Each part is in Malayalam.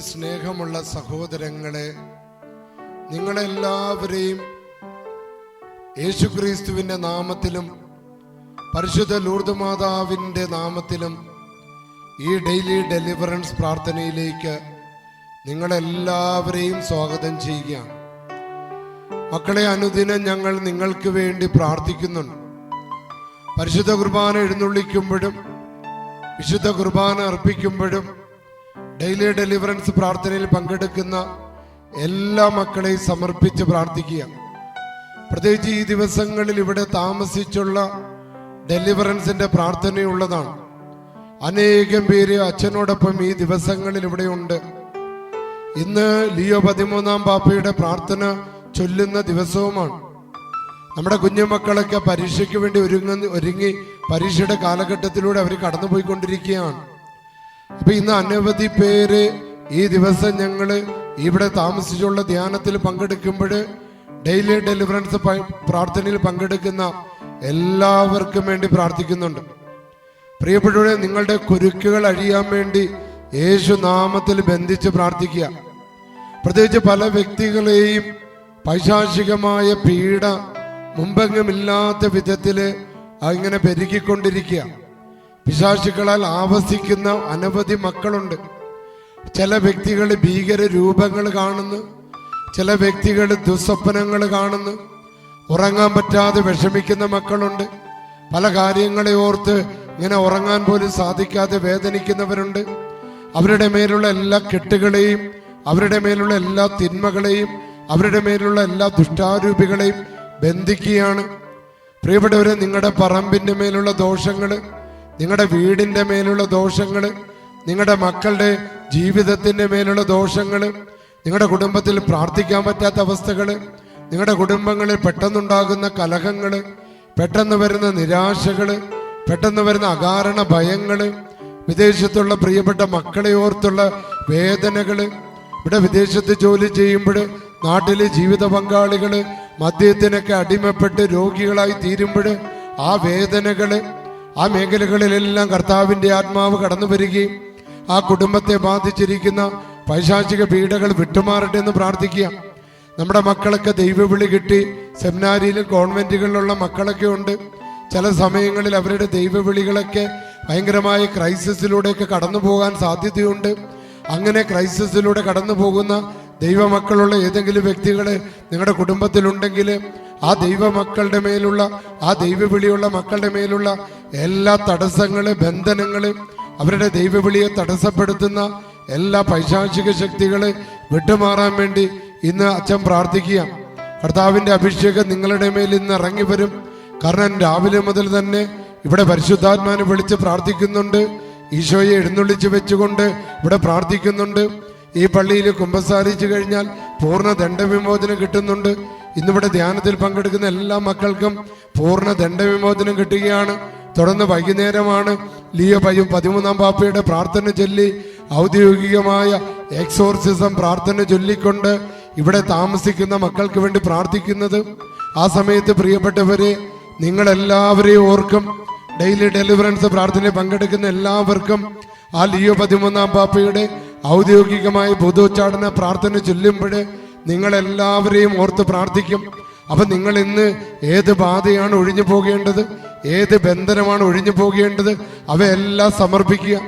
സ്നേഹമുള്ള സഹോദരങ്ങളെ നിങ്ങളെല്ലാവരെയും യേശുക്രിസ്തുവിന്റെ നാമത്തിലും പരിശുദ്ധ ലൂർദ് മാതാവിന്റെ നാമത്തിലും ഈ ഡെയിലി ഡെലിവറൻസ് പ്രാർത്ഥനയിലേക്ക് നിങ്ങളെല്ലാവരെയും സ്വാഗതം ചെയ്യുകയാണ്. മക്കളെ അനുദിനം ഞങ്ങൾ നിങ്ങൾക്ക് വേണ്ടി പ്രാർത്ഥിക്കുന്നുണ്ട്. പരിശുദ്ധ കുർബാന എഴുന്നള്ളിക്കുമ്പോഴും വിശുദ്ധ കുർബാന അർപ്പിക്കുമ്പോഴും ഡെയിലി ഡെലിവറൻസ് പ്രാർത്ഥനയിൽ പങ്കെടുക്കുന്ന എല്ലാ മക്കളെയും സമർപ്പിച്ച് പ്രാർത്ഥിക്കുക പ്രത്യേകിച്ച് ഈ ദിവസങ്ങളിൽ ഇവിടെ താമസിച്ചുള്ള ഡെലിവറൻസിന്റെ പ്രാർത്ഥനയുള്ളതാണ്. അനേകം പേര് അച്ഛനോടൊപ്പം ഈ ദിവസങ്ങളിൽ ഇവിടെയുണ്ട് ഇന്ന് ലിയോ പതിമൂന്നാം പാപ്പയുടെ പ്രാർത്ഥന ചൊല്ലുന്ന ദിവസവുമാണ്. നമ്മുടെ കുഞ്ഞുമക്കളൊക്കെ പരീക്ഷയ്ക്ക് വേണ്ടി ഒരുങ്ങി ഒരുങ്ങി പരീക്ഷയുടെ കാലഘട്ടത്തിലൂടെ അവർ കടന്നുപോയിക്കൊണ്ടിരിക്കുകയാണ്. അപ്പൊ ഇന്ന് അനവധി പേര് ഈ ദിവസം ഞങ്ങൾ ഇവിടെ താമസിച്ചുള്ള ധ്യാനത്തിൽ പങ്കെടുക്കുമ്പോൾ ഡെയിലി ഡെലിവറൻസ് പ്രാർത്ഥനയിൽ പങ്കെടുക്കുന്ന എല്ലാവർക്കും വേണ്ടി പ്രാർത്ഥിക്കുന്നുണ്ട്. പ്രിയപ്പെട്ടവരെ നിങ്ങളുടെ കുരുക്കുകൾ അഴിയാൻ വേണ്ടി യേശു നാമത്തിൽ ബന്ധിച്ച് പ്രാർത്ഥിക്കുക. പ്രത്യേകിച്ച് പല വ്യക്തികളെയും പൈശാചികമായ പീഡ മുമ്പെങ്ങുമില്ലാത്ത വിധത്തിൽ അങ്ങനെ പെരുകിക്കൊണ്ടിരിക്കുക. പിശാചുക്കളാൽ ആവസിക്കുന്ന അനവധി മക്കളുണ്ട്. ചില വ്യക്തികൾ ഭീകര രൂപങ്ങൾ കാണുന്നു. ചില വ്യക്തികൾ ദുസ്വപ്നങ്ങൾ കാണുന്നു. ഉറങ്ങാൻ പറ്റാതെ വിഷമിക്കുന്ന മക്കളുണ്ട്. പല കാര്യങ്ങളെ ഓർത്ത് ഇങ്ങനെ ഉറങ്ങാൻ പോലും സാധിക്കാതെ വേദനിക്കുന്നവരുണ്ട്. അവരുടെ മേലുള്ള എല്ലാ കെട്ടുകളെയും അവരുടെ മേലുള്ള എല്ലാ തിന്മകളെയും അവരുടെ മേലുള്ള എല്ലാ ദുഷ്ടാരൂപികളെയും ബന്ധിക്കുകയാണ്. പ്രിയപ്പെട്ടവരെ നിങ്ങളുടെ പറമ്പിന്റെ മേലുള്ള ദോഷങ്ങൾ നിങ്ങളുടെ വീടിന്റെ മേലുള്ള ദോഷങ്ങൾ നിങ്ങളുടെ മക്കളുടെ ജീവിതത്തിന്റെ മേലുള്ള ദോഷങ്ങൾ നിങ്ങളുടെ കുടുംബത്തിൽ പ്രാർത്ഥിക്കാൻ പറ്റാത്ത അവസ്ഥകൾ നിങ്ങളുടെ കുടുംബങ്ങളിൽ പെട്ടെന്നുണ്ടാകുന്ന കലഹങ്ങൾ പെട്ടെന്ന് വരുന്ന നിരാശകൾ പെട്ടെന്ന് വരുന്ന അകാരണ ഭയങ്ങൾ വിദേശത്തുള്ള പ്രിയപ്പെട്ട മക്കളെ ഓർത്തുള്ള വേദനകൾ ഇവിടെ വിദേശത്ത് ജോലി ചെയ്യുമ്പോൾ നാട്ടിലെ ജീവിത പങ്കാളികൾ മദ്യത്തിനൊക്കെ അടിമപ്പെട്ട് രോഗികളായി തീരുമ്പോൾ ആ വേദനകൾ ആ മേഖലകളിലെല്ലാം കർത്താവിന്റെ ആത്മാവ് കടന്നു വരികയും ആ കുടുംബത്തെ ബാധിച്ചിരിക്കുന്ന പൈശാചിക പീഡകൾ വിട്ടുമാറട്ടെ എന്ന് പ്രാർത്ഥിക്കുക. നമ്മുടെ മക്കളൊക്കെ ദൈവവിളി കിട്ടി. സെമിനാരിയിലും കോൺവെന്റുകളിലുള്ള മക്കളൊക്കെ ഉണ്ട്. ചില സമയങ്ങളിൽ അവരുടെ ദൈവവിളികളൊക്കെ ഭയങ്കരമായ ക്രൈസിസിലൂടെയൊക്കെ കടന്നു പോകാൻ സാധ്യതയുണ്ട്. അങ്ങനെ ക്രൈസിസിലൂടെ കടന്നു പോകുന്ന ദൈവമക്കളുള്ള ഏതെങ്കിലും വ്യക്തികൾ നിങ്ങളുടെ കുടുംബത്തിലുണ്ടെങ്കിൽ ആ ദൈവമക്കളുടെ മേലുള്ള ആ ദൈവവിളിയുള്ള മക്കളുടെ മേലുള്ള എല്ലാ തടസ്സങ്ങൾ ബന്ധനങ്ങൾ അവരുടെ ദൈവവിളിയെ തടസ്സപ്പെടുത്തുന്ന എല്ലാ പൈശാചിക ശക്തികളെ വിട്ടുമാറാൻ വേണ്ടി ഇന്ന് അച്ഛൻ പ്രാർത്ഥിക്കുക. കർത്താവിന്റെ അഭിഷേകം നിങ്ങളുടെ മേൽ ഇന്ന് ഇറങ്ങി വരും. കാരണം രാവിലെ മുതൽ തന്നെ ഇവിടെ പരിശുദ്ധാത്മാനെ വിളിച്ച് പ്രാർത്ഥിക്കുന്നുണ്ട്. ഈശോയെ എഴുന്നള്ളിച്ച് വെച്ചുകൊണ്ട് ഇവിടെ പ്രാർത്ഥിക്കുന്നുണ്ട്. ഈ പള്ളിയിൽ കുമ്പസാരിച്ചു കഴിഞ്ഞാൽ പൂർണ ദണ്ഡവിമോചനം കിട്ടുന്നുണ്ട്. ഇന്നിവിടെ ധ്യാനത്തിൽ പങ്കെടുക്കുന്ന എല്ലാ മക്കൾക്കും പൂർണ ദണ്ഡവിമോചനം കിട്ടുകയാണ്. തുടർന്ന് വൈകുന്നേരമാണ് ലിയോ പയ്യും പതിമൂന്നാം പാപ്പയുടെ പ്രാർത്ഥന ചൊല്ലി ഔദ്യോഗികമായ എക്സോർസിസം പ്രാർത്ഥന ചൊല്ലിക്കൊണ്ട് ഇവിടെ താമസിക്കുന്ന മക്കൾക്ക് വേണ്ടി പ്രാർത്ഥിക്കുന്നത്. ആ സമയത്ത് പ്രിയപ്പെട്ടവരെ നിങ്ങളെല്ലാവരെയും ഓർക്കും ഡെയിലി ഡെലിവറൻസ് പ്രാർത്ഥന പങ്കെടുക്കുന്ന എല്ലാവർക്കും ആ ലിയോ പതിമൂന്നാം പാപ്പയുടെ ഔദ്യോഗികമായ പൊതുച്ചാടന പ്രാർത്ഥന ചൊല്ലുമ്പോൾ നിങ്ങളെല്ലാവരെയും ഓർത്ത് പ്രാർത്ഥിക്കും. അപ്പൊ നിങ്ങൾ ഇന്ന് ഏത് ബാധയാണ് ഒഴിഞ്ഞു പോകേണ്ടത്? ഏത് ബന്ധനമാണ് ഒഴിഞ്ഞു പോകേണ്ടത്? അവയെല്ലാം സമർപ്പിക്കുക.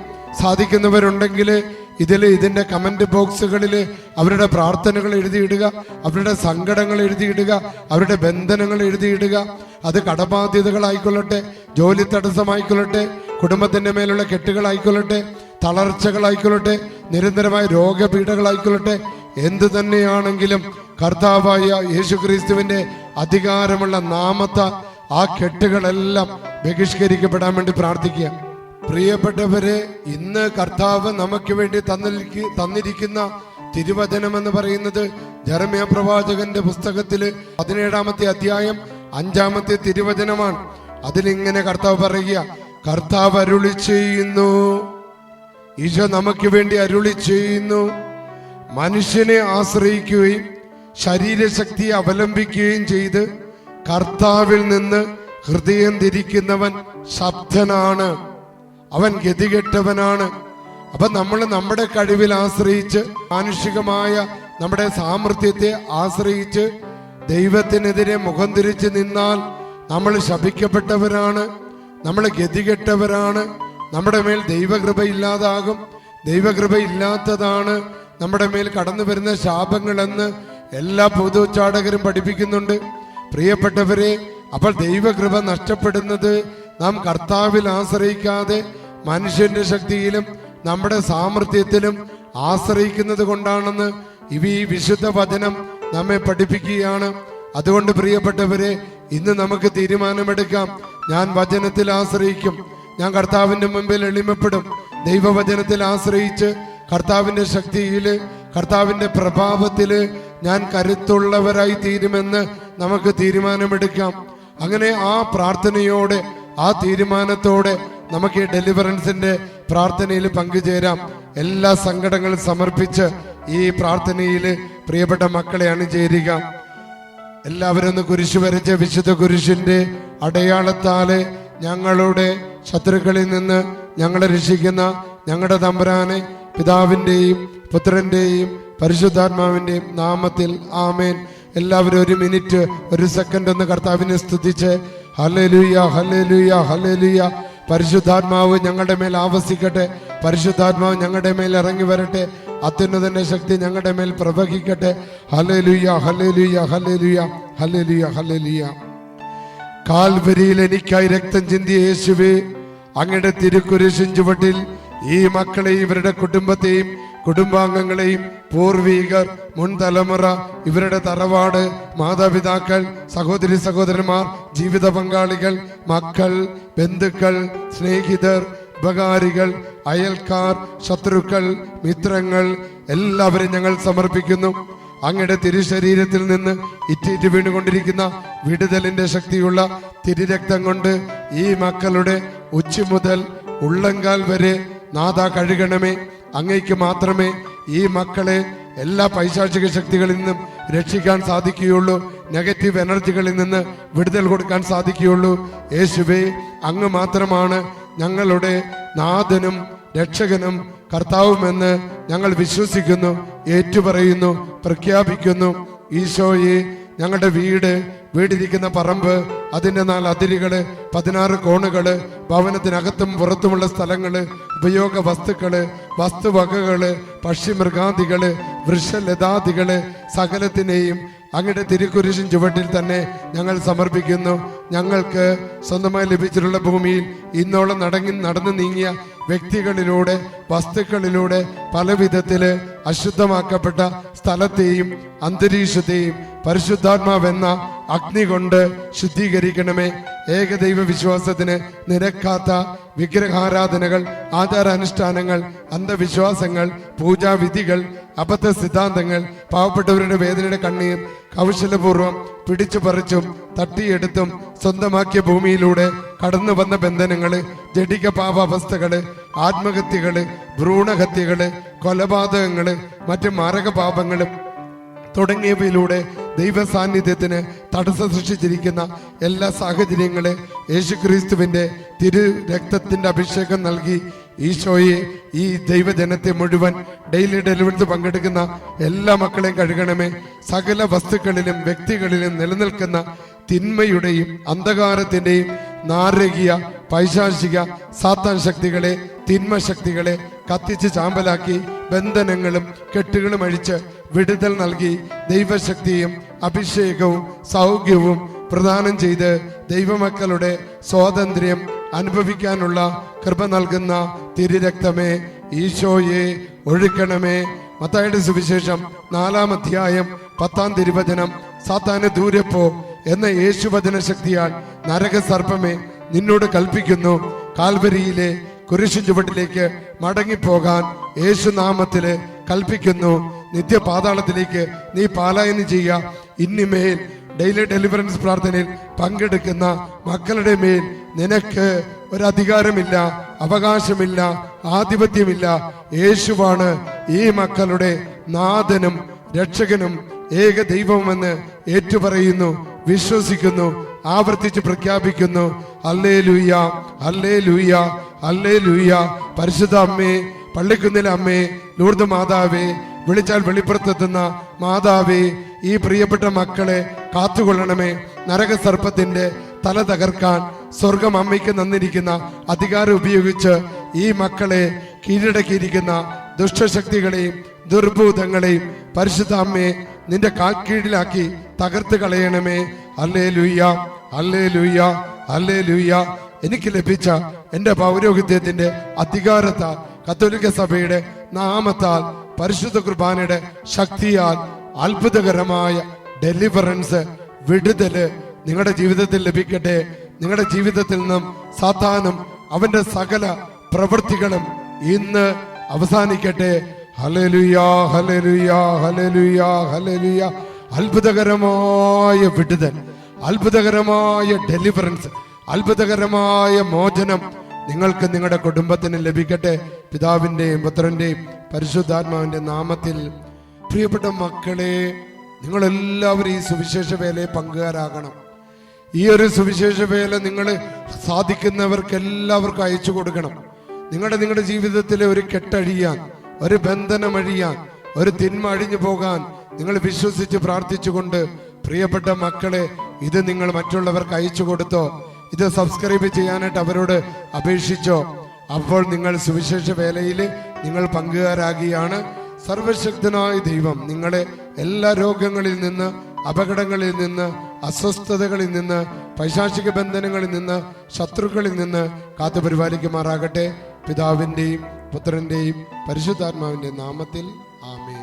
സാധിക്കുന്നവരുണ്ടെങ്കിൽ ഇതിൽ ഇതിന്റെ കമന്റ് ബോക്സുകളിൽ അവരുടെ പ്രാർത്ഥനകൾ എഴുതിയിടുക അവരുടെ സങ്കടങ്ങൾ എഴുതിയിടുക അവരുടെ ബന്ധനങ്ങൾ എഴുതിയിടുക. അത് കടബാധ്യതകളായിക്കൊള്ളട്ടെ ജോലി തടസ്സമായിക്കൊള്ളട്ടെ കുടുംബത്തിന്റെ മേലുള്ള കെട്ടുകളായിക്കൊള്ളട്ടെ തളർച്ചകളായിക്കൊള്ളട്ടെ നിരന്തരമായ രോഗപീഠകളായിക്കൊള്ളട്ടെ എന്തു തന്നെയാണെങ്കിലും കർത്താവായ യേശുക്രിസ്തുവിന്റെ അധികാരമുള്ള നാമത്ത ആ കെട്ടുകളെല്ലാം ബഹിഷ്കരിക്കപ്പെടാൻ വേണ്ടി പ്രാർത്ഥിക്കുക. പ്രിയപ്പെട്ടവരെ ഇന്ന് കർത്താവ് നമുക്ക് വേണ്ടി തന്നിരിക്ക തന്നിരിക്കുന്ന തിരുവചനം എന്ന് പറയുന്നത് ജർമ്യ പ്രവാചകന്റെ പുസ്തകത്തിൽ പതിനേഴാമത്തെ അധ്യായം അഞ്ചാമത്തെ തിരുവചനമാണ്. അതിലിങ്ങനെ കർത്താവ് പറയുക കർത്താവ് അരുളി ചെയ്യുന്നു ഈശോ നമുക്ക് വേണ്ടി അരുളി ചെയ്യുന്നു മനുഷ്യനെ ആശ്രയിക്കുകയും ശരീരശക്തിയെ അവലംബിക്കുകയും ചെയ്ത് കർത്താവിൽ നിന്ന് ഹൃദയം തിരിക്കുന്നവൻ ശബ്ദനാണ്. അവൻ ഗതികെട്ടവനാണ്. അപ്പൊ നമ്മൾ നമ്മുടെ കഴിവിൽ ആശ്രയിച്ച് മാനുഷികമായ നമ്മുടെ സാമർഥ്യത്തെ ആശ്രയിച്ച് ദൈവത്തിനെതിരെ മുഖം തിരിച്ച് നിന്നാൽ നമ്മൾ ശപിക്കപ്പെട്ടവരാണ് നമ്മൾ ഗതികെട്ടവരാണ് നമ്മുടെ മേൽ ദൈവകൃപ ഇല്ലാതാകും ദൈവകൃപ ഇല്ലാത്തതാണ് നമ്മുടെ മേൽ കടന്നു വരുന്ന ശാപങ്ങളെന്ന് എല്ലാ പൊതുച്ചാടകരും പഠിപ്പിക്കുന്നുണ്ട്. പ്രിയപ്പെട്ടവരെ അപ്പോൾ ദൈവകൃപ നഷ്ടപ്പെടുന്നത് നാം കർത്താവിൽ ആശ്രയിക്കാതെ മനുഷ്യന്റെ ശക്തിയിലും നമ്മുടെ സാമർഥ്യത്തിലും ആശ്രയിക്കുന്നത് കൊണ്ടാണെന്ന് ഇവ ഈ വിശുദ്ധ വചനം നമ്മെ പഠിപ്പിക്കുകയാണ്. അതുകൊണ്ട് പ്രിയപ്പെട്ടവരെ ഇന്ന് നമുക്ക് തീരുമാനമെടുക്കാം. ഞാൻ വചനത്തിൽ ആശ്രയിക്കും. ഞാൻ കർത്താവിന്റെ മുമ്പിൽ എളിമപ്പെടും. ദൈവവചനത്തിൽ ആശ്രയിച്ച് കർത്താവിന്റെ ശക്തിയിൽ കർത്താവിന്റെ പ്രഭാവത്തിൽ ഞാൻ കരുത്തുള്ളവരായി തീരുമെന്ന് നമുക്ക് തീരുമാനമെടുക്കാം. അങ്ങനെ ആ പ്രാർത്ഥനയോടെ ആ തീരുമാനത്തോടെ നമുക്ക് ഈ ഡെലിവറൻസിന്റെ പ്രാർത്ഥനയിൽ പങ്കുചേരാം. എല്ലാ സങ്കടങ്ങളും സമർപ്പിച്ച് ഈ പ്രാർത്ഥനയിൽ പ്രിയപ്പെട്ട മക്കളെ അണിചേരുക എല്ലാവരും ഒന്ന് കുരിശ് വരച്ച വിശുദ്ധ കുരിശിന്റെ അടയാളത്താൽ ഞങ്ങളുടെ ശത്രുക്കളിൽ നിന്ന് ഞങ്ങളെ രക്ഷിക്കുന്ന ഞങ്ങളുടെ തമ്പുരാനെ പിതാവിന്റെയും പുത്രന്റെയും പരിശുദ്ധാത്മാവിന്റെയും നാമത്തിൽ ആമേൻ. എല്ലാവരും ഒരു മിനിറ്റ് ഒരു സെക്കൻഡ് ഒന്ന് കർത്താവിനെ സ്തുതിച്ച്. Hallelujah hallelujah hallelujah. പരിശുദ്ധാത്മാവ് ഞങ്ങളുടെ മേൽ ആവസിക്കട്ടെ. പരിശുദ്ധാത്മാവ് ഞങ്ങളുടെ മേൽ ഇറങ്ങി വരട്ടെ. അത്യുന്നതന്റെ ശക്തി ഞങ്ങളുടെ മേൽ പ്രവഹിക്കട്ടെ. Hallelujah hallelujah hallelujah hallelujah hallelujah. കാൽവരിയിൽ എനിക്കായി രക്തം ചിന്തിയ യേശുവേ അങ്ങയുടെ തിരുക്കുരിശിൻ ചുവട്ടിൽ ഈ മക്കളെയും ഇവരുടെ കുടുംബത്തെയും കുടുംബാംഗങ്ങളെയും പൂർവീകർ മുൻ തലമുറ ഇവരുടെ തറവാട് മാതാപിതാക്കൾ സഹോദരി സഹോദരന്മാർ ജീവിത പങ്കാളികൾ മക്കൾ ബന്ധുക്കൾ സ്നേഹിതർ ഉപകാരികൾ അയൽക്കാർ ശത്രുക്കൾ മിത്രങ്ങൾ എല്ലാവരും ഞങ്ങൾ സമർപ്പിക്കുന്നു. അങ്ങയുടെ തിരുശരീരത്തിൽ നിന്ന് ഇറ്റിറ്റ് വീണുകൊണ്ടിരിക്കുന്ന വിടുതലിന്റെ ശക്തിയുള്ള തിരുരക്തം കൊണ്ട് ഈ മക്കളുടെ ഉച്ച മുതൽ ഉള്ളങ്കാൽ വരെ നാഥ കഴുകണമേ അങ്ങയ്ക്ക് മാത്രമേ ഈ മക്കളെ എല്ലാ പൈശാചിക ശക്തികളിൽ നിന്നും രക്ഷിക്കാൻ സാധിക്കുകയുള്ളൂ നെഗറ്റീവ് എനർജികളിൽ നിന്ന് വിടുതൽ കൊടുക്കാൻ സാധിക്കുകയുള്ളൂ. യേശുവേ അങ്ങ് മാത്രമാണ് ഞങ്ങളുടെ നാഥനും രക്ഷകനും കർത്താവുമെന്ന് ഞങ്ങൾ വിശ്വസിക്കുന്നു ഏറ്റുപറയുന്നു പ്രഖ്യാപിക്കുന്നു. ഈശോയെ ഞങ്ങളുടെ വീട് വീടിരിക്കുന്ന പറമ്പ് അതിന്റെ നാല് അതിരുകൾ പതിനാറ് കോണുകൾ ഭവനത്തിനകത്തും പുറത്തുമുള്ള സ്ഥലങ്ങൾ ഉപയോഗ വസ്തുക്കൾ വസ്തുവകകൾ പക്ഷിമൃഗാദികൾ വൃക്ഷലതാദികൾ സകലത്തിനെയും അങ്ങയുടെ തിരുക്കുരിശിൻ ചുവട്ടിൽ തന്നെ ഞങ്ങൾ സമർപ്പിക്കുന്നു. ഞങ്ങൾക്ക് സ്വന്തമായി ലഭിച്ചിട്ടുള്ള ഭൂമിയിൽ ഇന്നോളം നടങ്ങി നടന്നു നീങ്ങിയ വ്യക്തികളിലൂടെ വസ്തുക്കളിലൂടെ പല വിധത്തിൽ അശുദ്ധമാക്കപ്പെട്ട സ്ഥലത്തെയും അന്തരീക്ഷത്തെയും പരിശുദ്ധാത്മാവെന്ന അഗ്നി കൊണ്ട് ശുദ്ധീകരിക്കണമേ. ഏകദൈവ വിശ്വാസത്തിന് നിരക്കാത്ത വിഗ്രഹാരാധനകൾ ആചാരാനുഷ്ഠാനങ്ങൾ അന്ധവിശ്വാസങ്ങൾ പൂജാവിധികൾ അബദ്ധ സിദ്ധാന്തങ്ങൾ പാവപ്പെട്ടവരുടെ വേദനയുടെ കണ്ണീർ കൗശലപൂർവം പിടിച്ചു പറിച്ചും തട്ടിയെടുത്തും സ്വന്തമാക്കിയ ഭൂമിയിലൂടെ കടന്നു വന്ന ബന്ധനങ്ങൾ ജഡിക പാപാവസ്ഥകൾ ആത്മഹത്യകൾ ഭ്രൂണഹത്യകൾ കൊലപാതകങ്ങൾ മറ്റ് മാരക പാപങ്ങളും തുടങ്ങിയവയിലൂടെ ദൈവ സാന്നിധ്യത്തിന് തടസ്സം സൃഷ്ടിച്ചിരിക്കുന്ന എല്ലാ സാഹചര്യങ്ങളെ യേശുക്രിസ്തുവിന്റെ തിരു രക്തത്തിന്റെ അഭിഷേകം നൽകി ഈശോയെ ഈ ദൈവജനത്തെ മുഴുവൻ ഡെയിലി ഡെലിവൻസ് പങ്കെടുക്കുന്ന എല്ലാ മക്കളെയും കഴുകണമേ. സകല വസ്തുക്കളിലും വ്യക്തികളിലും നിലനിൽക്കുന്ന തിന്മയുടെയും അന്ധകാരത്തിന്റെയും നാരകീയ പൈശാചിക സാത്താൻ ശക്തികളെ തിന്മ ശക്തികളെ കത്തിച്ച് ചാമ്പലാക്കി ബന്ധനങ്ങളും കെട്ടുകളും അഴിച്ച് വിടുതൽ നൽകി ദൈവശക്തിയും അഭിഷേകവും സൗഖ്യവും പ്രദാനം ചെയ്ത് ദൈവമക്കളുടെ സ്വാതന്ത്ര്യം അനുഭവിക്കാനുള്ള കൃപ നൽകുന്ന തിരുരക്തമേ ഈശോയെ ഒഴുക്കണമേ. മത്തായുടെ സുവിശേഷം നാലാം അധ്യായം പത്താം തിരുവചനം സാത്താന് ദൂരെ പോ എന്ന യേശുവചന ശക്തിയാൽ നരക സർപ്പമേ നിന്നോട് കൽപ്പിക്കുന്നു കാൽവരിയിലെ കുരിശിൻ ചുവട്ടിലേക്ക് മടങ്ങിപ്പോകാൻ യേശുനാമത്തിൽ കൽപ്പിക്കുന്നു. നിത്യപാതാളത്തിലേക്ക് നീ പാലായനം ചെയ്യുക. ഇന്നിമേൽ ഡെയിലി ഡെലിവറൻസ് പ്രാർത്ഥനയിൽ പങ്കെടുക്കുന്ന മക്കളുടെ മേൽ നിനക്ക് ഒരധികാരമില്ല അവകാശമില്ല ആധിപത്യമില്ല. യേശുവാണ് ഈ മക്കളുടെ നാഥനും രക്ഷകനും ഏക ദൈവമെന്ന് ഏറ്റുപറയുന്നു വിശ്വസിക്കുന്നു. ആവർത്തിച്ച് പ്രഖ്യാപിക്കുന്നു. അല്ലേ ലൂയ അല്ലേ ലൂയ അല്ലേ ലൂയ പരിശുദ്ധ അമ്മേ പള്ളിക്കുന്നിലെ അമ്മേ ലൂർദ് മാതാവേ വിളിച്ചാൽ വെളിപ്പുറത്തെത്തുന്ന മാതാവേ ഈ പ്രിയപ്പെട്ട മക്കളെ കാത്തുകൊള്ളണമേ. നരകസർപ്പത്തിന്റെ തല തകർക്കാൻ സ്വർഗം അമ്മയ്ക്ക് നന്നിരിക്കുന്ന അധികാരം ഉപയോഗിച്ച് ഈ മക്കളെ കീഴടക്കിയിരിക്കുന്ന ദുഷ്ടശക്തികളെയും ദുർഭൂതങ്ങളെയും പരിശുദ്ധ അമ്മയെ നിന്റെ കാൽക്കീഴിലാക്കി തകർത്ത് കളയണമേ. അല്ലേ ലുയ്യ അല്ലേ ലുയ്യ അല്ലേ ലുയ്യ എനിക്ക് ലഭിച്ച എന്റെ പൗരോഹിത്യത്തിന്റെ അധികാരത്താൽ കത്തോലിക്ക സഭയുടെ നാമത്താൽ പരിശുദ്ധ കുർബാനയുടെ ശക്തിയാൽ അത്ഭുതകരമായ ഡെലിവറൻസ് വിടുതൽ നിങ്ങളുടെ ജീവിതത്തിൽ ലഭിക്കട്ടെ. നിങ്ങളുടെ ജീവിതത്തിൽ നിന്നും സാത്താനും അവന്റെ സകല പ്രവൃത്തികളും ഇന്ന് അവസാനിക്കട്ടെ. ഹലലുയാ ഹലലുയാ ഹലലുയാ ഹലലുയാ അത്ഭുതകരമായ വിടുതൽ അത്ഭുതകരമായ ഡെലിവറൻസ് അത്ഭുതകരമായ മോചനം നിങ്ങൾക്ക് നിങ്ങളുടെ കുടുംബത്തിന് ലഭിക്കട്ടെ. പിതാവിന്റെയും പുത്രന്റെയും പരിശുദ്ധാത്മാവിന്റെ നാമത്തിൽ. പ്രിയപ്പെട്ട മക്കളെ നിങ്ങളെല്ലാവരും ഈ സുവിശേഷ വേലയെ പങ്കുകാരാകണം. ഈ ഒരു സുവിശേഷ വേല നിങ്ങൾ സാധിക്കുന്നവർക്ക് എല്ലാവർക്കും അയച്ചു കൊടുക്കണം. നിങ്ങളുടെ നിങ്ങളുടെ ജീവിതത്തിലെ ഒരു കെട്ടഴിയാൻ ഒരു ബന്ധനം അഴിയാൻ ഒരു തിന്മ അഴിഞ്ഞു പോകാൻ നിങ്ങൾ വിശ്വസിച്ച് പ്രാർത്ഥിച്ചുകൊണ്ട് പ്രിയപ്പെട്ട മക്കളെ ഇത് നിങ്ങൾ മറ്റുള്ളവർക്ക് അയച്ചു കൊടുത്തോ ഇത് സബ്സ്ക്രൈബ് ചെയ്യാനായിട്ട് അവരോട് അപേക്ഷിച്ചോ അപ്പോൾ നിങ്ങൾ സുവിശേഷ വേലയിൽ നിങ്ങൾ പങ്കുകാരാകിയാണ് സർവശക്തനായ ദൈവം നിങ്ങളെ എല്ലാ രോഗങ്ങളിൽ നിന്ന് അപകടങ്ങളിൽ നിന്ന് അസ്വസ്ഥതകളിൽ നിന്ന് പൈശാചിക ബന്ധനങ്ങളിൽ നിന്ന് ശത്രുക്കളിൽ നിന്ന് കാത്തു പരിപാലിക്കുമാറാകട്ടെ പിതാവിന്റെയും പുത്രന്റെയും പരിശുദ്ധാത്മാവിന്റെ നാമത്തിൽ. ആമേൻ.